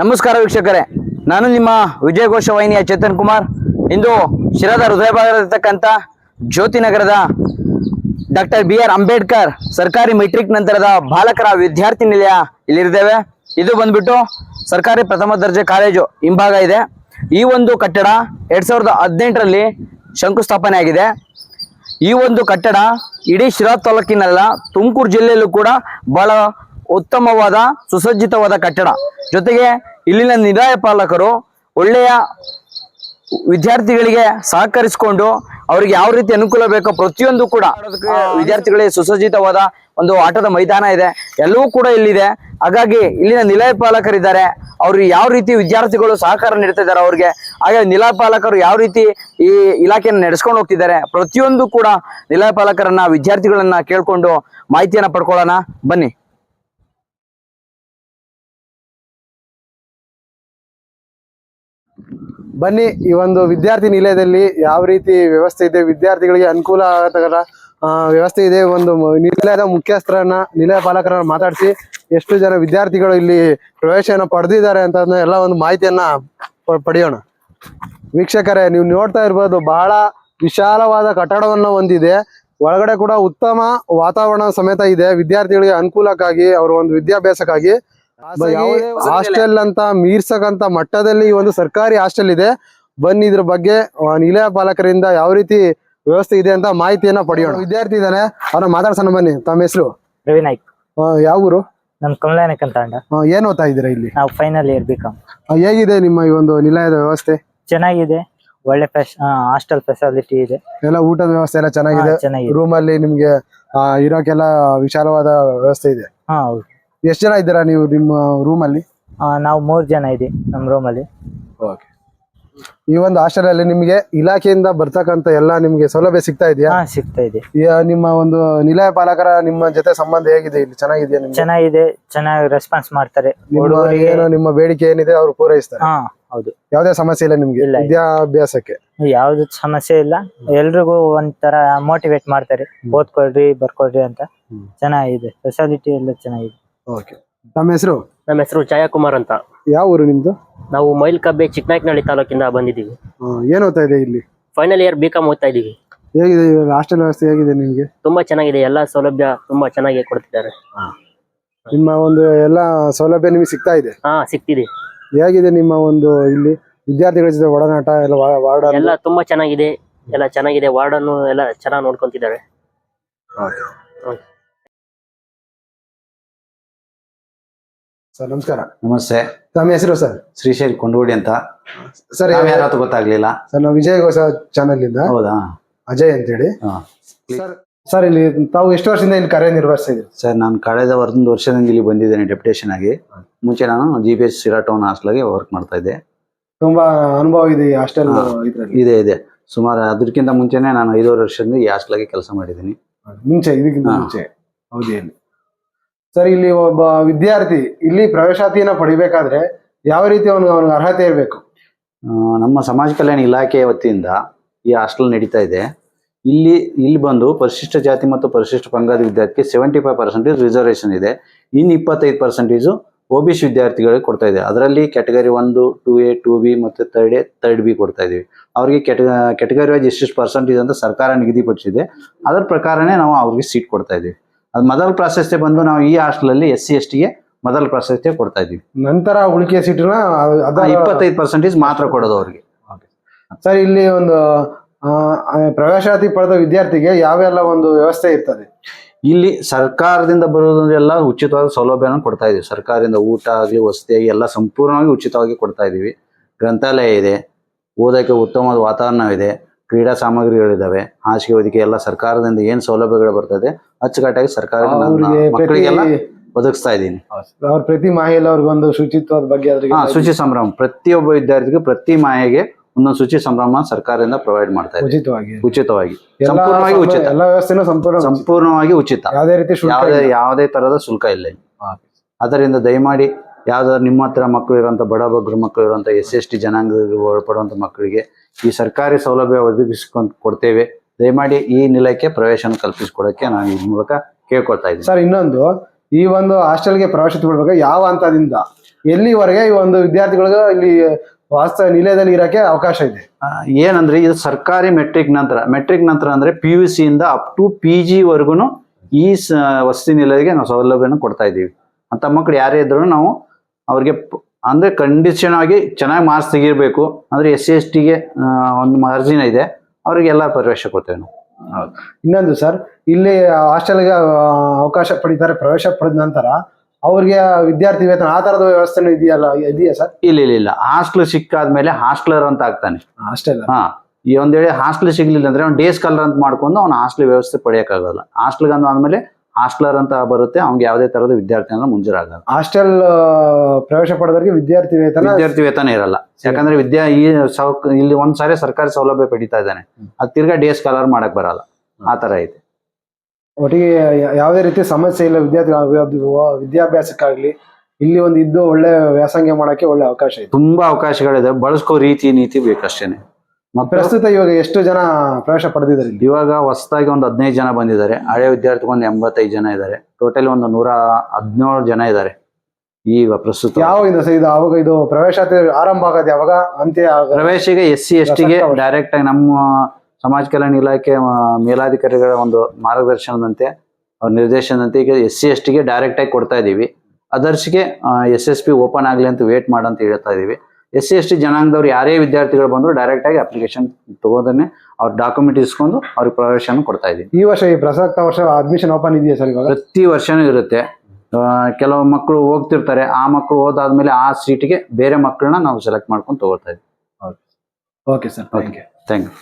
ನಮಸ್ಕಾರ ವೀಕ್ಷಕರೇ. ನಾನು ನಿಮ್ಮ ವಿಜಯಘೋಷ ವಾಹಿನಿಯ ಚೇತನ್ ಕುಮಾರ್. ಇಂದು ಶಿರಾದ ಹೃದಯ ಭಾಗದಲ್ಲಿರ್ತಕ್ಕಂಥ ಜ್ಯೋತಿ ನಗರದ ಡಾಕ್ಟರ್ ಬಿ ಆರ್ ಅಂಬೇಡ್ಕರ್ ಸರ್ಕಾರಿ ಮೆಟ್ರಿಕ್ ನಂತರದ ಬಾಲಕರ ವಿದ್ಯಾರ್ಥಿ ನಿಲಯ ಇಲ್ಲಿರ್ತೇವೆ. ಇದು ಬಂದ್ಬಿಟ್ಟು ಸರ್ಕಾರಿ ಪ್ರಥಮ ದರ್ಜೆ ಕಾಲೇಜು ಹಿಂಭಾಗ ಇದೆ. ಈ ಒಂದು ಕಟ್ಟಡ ಎರಡ್ ಸಾವಿರದ ಹದಿನೆಂಟರಲ್ಲಿ ಶಂಕುಸ್ಥಾಪನೆ ಆಗಿದೆ. ಈ ಒಂದು ಕಟ್ಟಡ ಇಡೀ ಶಿರಾ ತಾಲೂಕಿನಲ್ಲ, ತುಮಕೂರು ಜಿಲ್ಲೆಯಲ್ಲೂ ಕೂಡ ಬಹಳ ಉತ್ತಮವಾದ, ಸುಸಜ್ಜಿತವಾದ ಕಟ್ಟಡ. ಜೊತೆಗೆ ಇಲ್ಲಿನ ನಿರಾಯ ಪಾಲಕರು ಒಳ್ಳೆಯ ವಿದ್ಯಾರ್ಥಿಗಳಿಗೆ ಸಹಕರಿಸಿಕೊಂಡು ಅವರಿಗೆ ಯಾವ ರೀತಿ ಅನುಕೂಲ ಬೇಕೋ ಪ್ರತಿಯೊಂದು ಕೂಡ ವಿದ್ಯಾರ್ಥಿಗಳಿಗೆ ಸುಸಜ್ಜಿತವಾದ ಒಂದು ಆಟದ ಮೈದಾನ ಇದೆ. ಎಲ್ಲವೂ ಕೂಡ ಇಲ್ಲಿದೆ. ಹಾಗಾಗಿ ಇಲ್ಲಿನ ನಿಲಯ ಪಾಲಕರಿದ್ದಾರೆ. ಅವರು ಯಾವ ರೀತಿ ವಿದ್ಯಾರ್ಥಿಗಳು ಸಹಕಾರ ನೀಡ್ತಾ ಇದ್ದಾರೆ ಅವ್ರಿಗೆ. ಹಾಗೆ ನಿಲಯ ಪಾಲಕರು ಯಾವ ರೀತಿ ಈ ಇಲಾಖೆಯನ್ನು ನಡೆಸ್ಕೊಂಡು ಹೋಗ್ತಿದ್ದಾರೆ. ಪ್ರತಿಯೊಂದು ಕೂಡ ನಿಲಯ ಪಾಲಕರನ್ನ, ವಿದ್ಯಾರ್ಥಿಗಳನ್ನ ಕೇಳ್ಕೊಂಡು ಮಾಹಿತಿಯನ್ನ ಪಡ್ಕೊಳ್ಳೋಣ. ಬನ್ನಿ. ಬನ್ನಿ, ಈ ಒಂದು ವಿದ್ಯಾರ್ಥಿ ನಿಲಯದಲ್ಲಿ ಯಾವ ರೀತಿ ವ್ಯವಸ್ಥೆ ಇದೆ? ವಿದ್ಯಾರ್ಥಿಗಳಿಗೆ ಅನುಕೂಲ ಆಗತಕ್ಕಂಥ ವ್ಯವಸ್ಥೆ ಇದೆ. ಒಂದು ನಿಲಯದ ಮುಖ್ಯಸ್ಥರನ್ನ, ನಿಲಯ ಪಾಲಕರನ್ನ ಮಾತಾಡಿಸಿ, ಎಷ್ಟು ಜನ ವಿದ್ಯಾರ್ಥಿಗಳು ಇಲ್ಲಿ ಪ್ರವೇಶನ ಪಡೆದಿದ್ದಾರೆ ಅಂತ ಎಲ್ಲ ಒಂದು ಮಾಹಿತಿಯನ್ನ ಪಡೆಯೋಣ. ವೀಕ್ಷಕರೇ, ನೀವು ನೋಡ್ತಾ ಇರ್ಬೋದು, ಬಹಳ ವಿಶಾಲವಾದ ಕಟ್ಟಡವನ್ನ ಹೊಂದಿದೆ. ಒಳಗಡೆ ಕೂಡ ಉತ್ತಮ ವಾತಾವರಣ ಸಮೇತ ಇದೆ. ವಿದ್ಯಾರ್ಥಿಗಳಿಗೆ ಅನುಕೂಲಕ್ಕಾಗಿ, ಅವರ ಒಂದು ವಿದ್ಯಾಭ್ಯಾಸಕ್ಕಾಗಿ ಹಾಸ್ಟೆಲ್ ಅಂತ ಮೀರ್ಸಕಂತ ಮಟ್ಟದಲ್ಲಿ ಈ ಒಂದು ಸರ್ಕಾರಿ ಹಾಸ್ಟೆಲ್ ಇದೆ. ಬನ್ನಿ ಇದ್ರ ಬಗ್ಗೆ ನಿಲಯ ಪಾಲಕರಿಂದ ಯಾವ ರೀತಿ ವ್ಯವಸ್ಥೆ ಇದೆ ಅಂತ ಮಾಹಿತಿಯನ್ನ ಪಡೆಯೋಣ. ವಿದ್ಯಾರ್ಥಿ ಇದ್ದಾನೆ ಅವ್ರ ಮಾತಾಡ್ಸೋಣ ಬನ್ನಿ ತಮ್ಮ ಹೆಸರು? ರವಿ ನಾಯ್ಕ್. ಯಾವ ಊರು? ನಮ್ ಕಮಲಾನಕ್ ಅಂತ ಅಂಡ ಏನ್ ಓದ್ತಾ ಇದ್ದೀರಾ ಇಲ್ಲಿ? ನಾವು ಫೈನಲ್ ಇಯರ್ ಬಿಕಾಮ್ ಆ, ಹೇಗಿದೆ ನಿಮ್ಮ ಈ ಒಂದು ನಿಲಯದ ವ್ಯವಸ್ಥೆ? ಚೆನ್ನಾಗಿದೆ ಒಳ್ಳೆ ಹಾಸ್ಟೆಲ್ ಫೆಸಿಲಿಟಿ ಇದೆ. ಎಲ್ಲ ಊಟದ ವ್ಯವಸ್ಥೆ ಎಲ್ಲ ಚೆನ್ನಾಗಿದೆ? ರೂಮ್ ಅಲ್ಲಿ ನಿಮ್ಗೆ ಆ, ಇರೋಕೆಲ್ಲ ವಿಶಾಲವಾದ ವ್ಯವಸ್ಥೆ ಇದೆ? ಹಾ ಹೌದು. ಎಷ್ಟ್ ಜನ ಇದ್ದೀರಾ ನೀವು ನಿಮ್ಮ ರೂಮ್ ಅಲ್ಲಿ ಆ, ನಾವು ಮೂರ್ ಜನ ಇದೆ ನಮ್ಮ ರೂಮ್ ಅಲ್ಲಿ ಈ ಒಂದು ಹಾಸ್ಟೆಲ್ ನಿಮಗೆ ನಿಮ್ಗೆ ಇಲಾಖೆಯಿಂದ ಬರ್ತಕ್ಕಂತ ಎಲ್ಲ ನಿಮಗೆ ಸೌಲಭ್ಯ ಸಿಗ್ತಾ ಇದೆಯಾ? ಹಾ ಸಿಗ್ತಾ ಇದೆ. ನಿಮ್ಮ ಒಂದು ನಿಲಯ ಪಾಲಕರ ನಿಮ್ಮ ಜೊತೆ ಸಂಬಂಧ ಹೇಗಿದೆ ಇಲ್ಲಿ? ಚೆನ್ನಾಗಿದೆಯಾ ನಿಮ್ಗೆ? ಚೆನ್ನಾಗಿದೆ ಚೆನ್ನಾಗಿ ರೆಸ್ಪಾನ್ಸ್ ಮಾಡ್ತಾರೆ. ನಿಮ್ಮ ಹುಡುಗರಿಗೆ ಏನು ನಿಮ್ಮ ಬೇಡಿಕೆ ಏನಿದೆ ಅವ್ರು ಪೂರೈಸ್ತಾರೆ? ಹಾ ಹೌದು. ಯಾವುದೇ ಸಮಸ್ಯೆ ಇಲ್ಲ ನಿಮ್ಗೆ? ಇಲ್ಲ, ಇಲ್ಲ. ವಿದ್ಯಾಭ್ಯಾಸಕ್ಕೆ? ಯಾವ್ದು ಸಮಸ್ಯೆ ಇಲ್ಲ. ಎಲ್ರಿಗೂ ಒಂಥರ ಮೋಟಿವೇಟ್ ಮಾಡ್ತಾರೆ. ಓದ್ಕೊಳ್ರಿ ಬರ್ಕೊಳ್ರಿ ಅಂತ. ಚೆನ್ನಾಗಿದೆ ಫೆಸಿಲಿಟಿ ಎಲ್ಲ ಚೆನ್ನಾಗಿದೆ. ಓಕೆ. ನಮ್ಮ ಹೆಸರು? ನಮ್ಮ ಹೆಸರು ಛಾಯಾಕುಮಾರ್ ಅಂತ. ಯಾವ ಊರು ನಿಮ್ದು? ನಾವು ಮೈಲ್ಕಬ್ಬೆ ಚಿಕ್ಕನಾಯಕನಹಳ್ಳಿ ತಾಲೂಕಿಂದ ಬಂದಿದ್ದೀವಿ. ಆ, ಏನ್ ಓದ್ತಾ ಇದೆ ಇಲ್ಲಿ? ಫೈನಲ್ ಇಯರ್ ಬಿ ಕಾಮ್ ಓದ್ತಾ ಇದ್ದೀವಿ. ಹೇಗಿದೆ ಹಾಸ್ಟೆಲ್ ವ್ಯವಸ್ಥೆ ಹೇಗಿದೆ ನಿಮ್ಗೆ? ತುಂಬಾ ಚೆನ್ನಾಗಿದೆ ಎಲ್ಲ ಸೌಲಭ್ಯ ತುಂಬಾ ಚೆನ್ನಾಗಿ ಕೊಡ್ತಿದ್ದಾರೆ. ನಿಮ್ಮ ಒಂದು ಎಲ್ಲ ಸೌಲಭ್ಯ ನಿಮಗೆ ಸಿಗ್ತಾ ಇದೆ? ಹಾ ಸಿಗ್ತಿದೆ. ಹೇಗಿದೆ ನಿಮ್ಮ ಒಂದು ಇಲ್ಲಿ ವಿದ್ಯಾರ್ಥಿಗಳ ಜೊತೆ ಒಡನಾಟ ಎಲ್ಲ ವಾ- ವಾರ್ಡನ್ ಎಲ್ಲ ತುಂಬಾ ಚೆನ್ನಾಗಿದೆ ಎಲ್ಲ ಚೆನ್ನಾಗಿದೆ ವಾರ್ಡನ್ನು ಎಲ್ಲ ಚೆನ್ನಾಗಿ ನೋಡ್ಕೊಂತಿದ್ದಾರೆ. ಸರ್ ನಮಸ್ಕಾರ. ನಮಸ್ತೆ. ತಮ್ಮ ಹೆಸರು ಸರ್? ಶ್ರೀಶೈಲ್ ಕೊಂಡೋಡಿ ಅಂತ. ಸರ್ ನಾವ್ ಯಾರು ಗೊತ್ತಾಗ್ಲಿಲ್ಲ. ಸರ್ ನಾವು ವಿಜಯ್ ಹೊಸ ಚಾನೆಲ್ ಇಂದ. ಹೌದಾ? ಅಜಯ್ ಅಂತೇಳಿ. ಹಾ. ಸರ್ ಸರ್ ಇಲ್ಲಿ ತಾವು ಎಷ್ಟು ವರ್ಷದಿಂದ ಇಲ್ಲಿ ಕಾರ್ಯ ಇದ್ದೀರಿ? ಸರ್ ನಾನು ಕಳೆದ ಒಂದು ವರ್ಷದಿಂದ ಇಲ್ಲಿ ಬಂದಿದ್ದೇನೆ ಡೆಪ್ಯುಟೇಷನ್ ಆಗಿ. ಮುಂಚೆ ನಾನು G P S Sira town ಹಾಸ್ಟೆಲ್ಗೆ work ಮಾಡ್ತಾ ಇದ್ದೆ. ತುಂಬಾ ಅನುಭವ ಇದೆ ಈ ಹಾಸ್ಟೆಲ್ ಹಾ. ಇದ್ರಲ್ಲಿ. ಇದೆ ಇದೆ. ಸುಮಾರು ಅದಕ್ಕಿಂತ ಮುಂಚೆನೆ ನಾನು ಐದೂವರೆ ವರ್ಷದಿಂದ ಈ ಹಾಸ್ಟೆಲ್ಗೆ ಕೆಲಸ ಮಾಡಿದ್ದೀನಿ. ಮುಂಚೆ ಇದಕ್ಕಿಂತ ಹಾ. ಮುಂಚೆ ಅವಧಿಯಲ್ಲಿ. ಸರ್, ಇಲ್ಲಿ ಒಬ್ಬ ವಿದ್ಯಾರ್ಥಿ ಇಲ್ಲಿ ಪ್ರವೇಶಾತಿಯನ್ನ ಪಡಿಬೇಕಾದ್ರೆ ಯಾವ ರೀತಿ ಅವನಿಗೆ ಅವನಿಗೆ ಅರ್ಹತೆ ಇರಬೇಕು? ನಮ್ಮ ಸಮಾಜ ಕಲ್ಯಾಣ ಇಲಾಖೆಯ ವತಿಯಿಂದ ಈ ಹಾಸ್ಟೆಲ್ ನಡೀತಾ ಇದೆ. ಇಲ್ಲಿ ಇಲ್ಲಿ ಬಂದು ಪರಿಶಿಷ್ಟ ಜಾತಿ ಮತ್ತು ಪರಿಶಿಷ್ಟ ಪಂಗಡ ವಿದ್ಯಾರ್ಥಿಗೆ ಸೆವೆಂಟಿ ಫೈವ್ ಪರ್ಸೆಂಟೇಜ್ ರಿಸರ್ವೇಷನ್ ಇದೆ. ಇನ್ನು ಇಪ್ಪತ್ತೈದು ಪರ್ಸೆಂಟೇಜು ಒ ಬಿ ಸಿ ವಿದ್ಯಾರ್ಥಿಗಳಿಗೆ ಕೊಡ್ತಾ ಇದೆ. ಅದರಲ್ಲಿ ಕ್ಯಾಟಗರಿ ಒಂದು ಟೂ ಎ ಟೂ ಬಿ ಮತ್ತು ತರ್ಡ್ ಎ ತರ್ಡ್ ಬಿ ಕೊಡ್ತಾ ಇದ್ದೀವಿ ಅವರಿಗೆ ಕೆಟ ಕ್ಯಾಟಗರಿ ವೈಸ್ ಎಷ್ಟೆಷ್ಟು ಪರ್ಸೆಂಟೇಜ್ ಅಂತ ಸರ್ಕಾರ ನಿಗದಿಪಡಿಸಿದೆ. ಅದರ ಪ್ರಕಾರನೇ ನಾವು ಅವ್ರಿಗೆ ಸೀಟ್ ಕೊಡ್ತಾ ಇದೀವಿ. ಅದು ಮೊದಲ ಪ್ರಾಶಸ್ತ್ಯ ಬಂದು ನಾವು ಈ ಹಾಸ್ಟೆಲಲ್ಲಿ ಎಸ್ ಸಿ ಎಸ್ ಟಿಗೆ ಮೊದಲ ಪ್ರಾಶಸ್ತ್ಯ ಕೊಡ್ತಾ ಇದೀವಿ ನಂತರ ಉಳಿಕೆ ಸೀಟನ್ನ ಅದ ಇಪ್ಪತ್ತೈದು ಪರ್ಸೆಂಟೇಜ್ ಮಾತ್ರ ಕೊಡೋದು ಅವ್ರಿಗೆ. ಸರ್ ಇಲ್ಲಿ ಒಂದು ಪ್ರವೇಶಾತಿ ಪಡೆದ ವಿದ್ಯಾರ್ಥಿಗೆ ಯಾವೆಲ್ಲ ಒಂದು ವ್ಯವಸ್ಥೆ ಇರ್ತದೆ? ಇಲ್ಲಿ ಸರ್ಕಾರದಿಂದ ಬರೋದ್ರೆಲ್ಲ ಉಚಿತವಾದ ಸೌಲಭ್ಯನ ಕೊಡ್ತಾ ಇದೀವಿ ಸರ್ಕಾರದಿಂದ ಊಟ ಆಗಲಿ ವಸತಿ ಆಗಲಿ ಎಲ್ಲ ಸಂಪೂರ್ಣವಾಗಿ ಉಚಿತವಾಗಿ ಕೊಡ್ತಾ ಇದೀವಿ ಗ್ರಂಥಾಲಯ ಇದೆ ಓದೋಕ್ಕೆ ಉತ್ತಮವಾದ ವಾತಾವರಣವಿದೆ. ಕ್ರೀಡಾ ಸಾಮಗ್ರಿಗಳಿದಾವೆ ಹಾಸಿಗೆ ಹೊದಿಕೆ ಎಲ್ಲ ಸರ್ಕಾರದಿಂದ ಏನ್ ಸೌಲಭ್ಯಗಳು ಬರ್ತದೆ ಅಚ್ಚುಕಟ್ಟಾಗಿ ಸರ್ಕಾರ ನನ್ನ ಅವ್ರಿಗೆ ಪ್ರತಿ ಮಕ್ಕಳಿಗೆಲ್ಲ ಒದಗಿಸ್ತಾ ಇದ್ದೀನಿ. ಅವ್ರ ಪ್ರತಿ ಮಾಹಿತಿ ಅವ್ರಿಗೊಂದು ಶುಚಿತ್ವದ ಬಗ್ಗೆ ಅದ್ರಿಗೆ ಹಾ ಶುಚಿ ಸಂಭ್ರಮ. ಪ್ರತಿಯೊಬ್ಬ ವಿದ್ಯಾರ್ಥಿಗೂ ಪ್ರತಿ ಮಾಹೆಗೆ ಒಂದೊಂದು ಶುಚಿ ಸಂಭ್ರಮ ಸರ್ಕಾರದಿಂದ ಪ್ರೊವೈಡ್ ಮಾಡ್ತಾ ಇದೆ ಉಚಿತವಾಗಿ. ಉಚಿತವಾಗಿ. ಎಲ್ಲ ಸಂಪೂರ್ಣವಾಗಿ ಉಚಿತ. ಎಲ್ಲ ವ್ಯವಸ್ಥೆನೂ ಸಂಪೂರ್ಣ ಉಚಿತ. ಸಂಪೂರ್ಣವಾಗಿ ಉಚಿತ. ಯಾವುದೇ ರೀತಿ ಶುಲ್ಕ ಯಾವುದೇ ಇಲ್ಲ. ಯಾವುದೇ ತರಹದ ಶುಲ್ಕ ಇಲ್ಲ ಇಲ್ಲಿ. ಅದರಿಂದ ದಯಮಾಡಿ ಯಾವ್ದಾದ್ರು ನಿಮ್ಮ ಹತ್ರ ಮಕ್ಕಳು ಇರುವಂತ ಬಡ ಮಕ್ಕಳು ಇರುವಂತ ಎಸ್ ಎಸ್ ಟಿ ಜನಾಂಗಕ್ಕೆ ಒಳಪಡುವಂತ ಮಕ್ಕಳಿಗೆ ಈ ಸರ್ಕಾರಿ ಸೌಲಭ್ಯ ಒದಗಿಸ್ಕೊಂಡು ಕೊಡ್ತೇವೆ. ದಯಮಾಡಿ ಈ ನಿಲಯಕ್ಕೆ ಪ್ರವೇಶನ ಕಲ್ಪಿಸಿಕೊಡೋಕ್ಕೆ ನಾನು ಈ ಮೂಲಕ ಕೇಳ್ಕೊಳ್ತಾ ಇದ್ದೀನಿ. ಸರ್ ಇನ್ನೊಂದು ಈ ಒಂದು ಹಾಸ್ಟೆಲ್ಗೆ ಪ್ರವೇಶ ತಗೊಳ್ಬೇಕು ಯಾವ ಹಂತದಿಂದ? ಎಲ್ಲಿವರೆಗೆ ಈ ಒಂದು ವಿದ್ಯಾರ್ಥಿಗಳಿಗೆ ಇಲ್ಲಿ ವಾಸ್ತವ ನಿಲಯದಲ್ಲಿ ಇರೋಕ್ಕೆ ಅವಕಾಶ ಇದೆ? ಏನಂದ್ರೆ ಇದು ಸರ್ಕಾರಿ ಮೆಟ್ರಿಕ್ ನಂತರ. ಮೆಟ್ರಿಕ್ ನಂತರ ಅಂದ್ರೆ ಪಿ ಯು ಸಿ ಇಂದ ಅಪ್ ಟು ಪಿ ಜಿ ವರ್ಗುನು ಈ ವಸತಿ ನಿಲಯಕ್ಕೆ ನಾವು ಸೌಲಭ್ಯನ ಕೊಡ್ತಾ ಇದ್ದೀವಿ. ಅಂತ ಮಕ್ಕಳು ಯಾರೇ ಇದ್ರು ನಾವು ಅವ್ರಿಗೆ ಅಂದ್ರೆ ಕಂಡೀಷನ್ ಆಗಿ ಚೆನ್ನಾಗಿ ಮಾರ್ಕ್ಸ್ ತೆಗಿರಬೇಕು. ಅಂದರೆ ಎಸ್ ಸಿ ಎಸ್ ಟಿಗೆ ಒಂದು ಮಾರ್ಜಿನ್ ಇದೆ. ಅವರಿಗೆಲ್ಲ ಪ್ರವೇಶ ಕೊಡ್ತೇವೆ ನಾವು. ಇನ್ನೊಂದು ಸರ್ ಇಲ್ಲಿ ಹಾಸ್ಟೆಲ್ಗೆ ಅವಕಾಶ ಪಡಿತಾರೆ ಪ್ರವೇಶ ಪಡೆದ ನಂತರ ಅವ್ರಿಗೆ ವಿದ್ಯಾರ್ಥಿ ವೇತನ ಆ ತರದ ವ್ಯವಸ್ಥೆ ಇದೆಯಲ್ಲ ಇದೆಯಾ ಸರ್? ಇಲ್ಲ ಇಲ್ಲ ಇಲ್ಲ. ಹಾಸ್ಟೆಲ್ ಸಿಕ್ಕಾದ್ಮೇಲೆ ಹಾಸ್ಟ್ಲರ್ ಅಂತ ಆಗ್ತಾನೆ. ಹಾಸ್ಟೆಲ್. ಹಾ. ಈ ಒಂದ್ ಹಾಸ್ಟೆಲ್ ಸಿಗ್ಲಿಲ್ಲ ಅಂದ್ರೆ ಅವ್ನು ಡೇ ಸ್ಕಾಲರ್ ಅಂತ ಮಾಡ್ಕೊಂಡು ಅವ್ನು ಹಾಸ್ಟೆಲ್ ವ್ಯವಸ್ಥೆ ಪಡೆಯೋಕ್ಕಾಗಲ್ಲ. ಹಾಸ್ಟೆಲ್ಗೆ ಅಂದ ಆದ್ಮೇಲೆ ಹಾಸ್ಟ್ಲರ್ ಅಂತ ಬರುತ್ತೆ ಅವ್ನಿಗೆ ಯಾವುದೇ ತರದ ವಿದ್ಯಾರ್ಥಿ ಅಂದ್ರೆ ಮುಂಜೂರಾಗಲ್ಲ ಹಾಸ್ಟೆಲ್ ಪ್ರವೇಶ ಪಡೆದವರಿಗೆ ವಿದ್ಯಾರ್ಥಿ ವೇತನ ವಿದ್ಯಾರ್ಥಿ ವೇತನ ಇರಲ್ಲ. ಯಾಕಂದ್ರೆ ವಿದ್ಯಾ ಈ ಸೌಕ್ ಇಲ್ಲಿ ಒಂದ್ಸಾರಿ ಸರ್ಕಾರಿ ಸೌಲಭ್ಯ ಪಡಿತಾ ಇದ್ದಾನೆ. ಅದ್ ತಿರ್ಗಾ ಡೇ ಸ್ಕಾಲರ್ ಮಾಡಕ್ ಬರಲ್ಲ. ಆ ತರ ಐತೆ. ಒಟ್ಟಿಗೆ ಯಾವುದೇ ರೀತಿ ಸಮಸ್ಯೆ ಇಲ್ಲ ವಿದ್ಯಾರ್ಥಿ ವಿದ್ಯಾಭ್ಯಾಸಕ್ಕಾಗ್ಲಿ ಇಲ್ಲಿ ಒಂದು ಇದ್ದು ಒಳ್ಳೆ ವ್ಯಾಸಂಗ ಮಾಡಕ್ಕೆ ಒಳ್ಳೆ ಅವಕಾಶ ಇದೆ. ತುಂಬಾ ಅವಕಾಶಗಳಿದೆ. ಬಳಸ್ಕೋ ರೀತಿ ನೀತಿ ಬೇಕಷ್ಟೇನೆ. ಪ್ರಸ್ತುತ ಇವಾಗ ಎಷ್ಟು ಜನ ಪ್ರವೇಶ ಪಡೆದಿದ್ದಾರೆ ಇವಾಗ ಹೊಸದಾಗಿ ಒಂದು ಹದಿನೈದು ಜನ ಬಂದಿದ್ದಾರೆ. ಹಳೆ ವಿದ್ಯಾರ್ಥಿಗಳು ಒಂದು ಎಂಬತ್ತೈದು ಜನ ಇದ್ದಾರೆ. ಟೋಟಲ್ ಒಂದು ನೂರ ಹದಿನೇಳು ಜನ ಇದ್ದಾರೆ ಈಗ ಪ್ರಸ್ತುತ. ಯಾವಾಗಿಂದ ಸರ್ ಇದು? ಅವಾಗ ಇದು ಪ್ರವೇಶಾತಿ ಆರಂಭ ಆಗೋದು ಯಾವಾಗ? ಅಂತ್ಯ ಆಗ- ಪ್ರವೇಶಿಗೆ ಎಸ್ ಸಿ ಎಸ್ ಟಿಗೆ ಡೈರೆಕ್ಟ್ ಆಗಿ ನಮ್ಮ ಸಮಾಜ ಕಲ್ಯಾಣ ಇಲಾಖೆ ಮೇಲಾಧಿಕಾರಿಗಳ ಒಂದು ಮಾರ್ಗದರ್ಶನದಂತೆ ಅವ್ರ ನಿರ್ದೇಶನದಂತೆ ಈಗ ಎಸ್ ಸಿ ಎಸ್ ಟಿಗೆ ಡೈರೆಕ್ಟ್ ಆಗಿ ಕೊಡ್ತಾ ಇದೀವಿ. ಅದರ್ಸ್ಗೆ ಎಸ್ ಎಸ್ ಪಿ ಓಪನ್ ಆಗಲಿ ಅಂತ ವೇಟ್ ಮಾಡಂತ ಹೇಳ್ತಾ ಇದೀವಿ. ಎಸ್ ಸಿ ಎಸ್ ಟಿ ಜನಾಂಗದವ್ರು ಯಾರೇ ವಿದ್ಯಾರ್ಥಿಗಳು ಬಂದ್ರು ಡೈರೆಕ್ಟ್ ಆಗಿ ಅಪ್ಲಿಕೇಶನ್ ತಗೋದನ್ನೇ ಅವ್ರ ಡಾಕ್ಯುಮೆಂಟ್ ಇಸ್ಕೊಂಡು ಅವ್ರಿಗೆ ಪ್ರವೇಶನ ಕೊಡ್ತಾ ಇದೀವಿ ಈ ವರ್ಷ ಈ ಪ್ರಸಕ್ತ ವರ್ಷ ಅಡ್ಮಿಷನ್ ಓಪನ್ ಇದೆಯಾ ಸರ್ ಇವಾಗ? ಪ್ರತಿ ವರ್ಷನೂ ಇರುತ್ತೆ. ಕೆಲವು ಮಕ್ಕಳು ಹೋಗ್ತಿರ್ತಾರೆ. ಆ ಮಕ್ಕಳು ಹೋದಾದ್ಮೇಲೆ ಆ ಸೀಟಿಗೆ ಬೇರೆ ಮಕ್ಕಳನ್ನ ನಾವು ಸೆಲೆಕ್ಟ್ ಮಾಡ್ಕೊಂಡು ತಗೋತಾ ಇದೀವಿ okay sir thank you thank you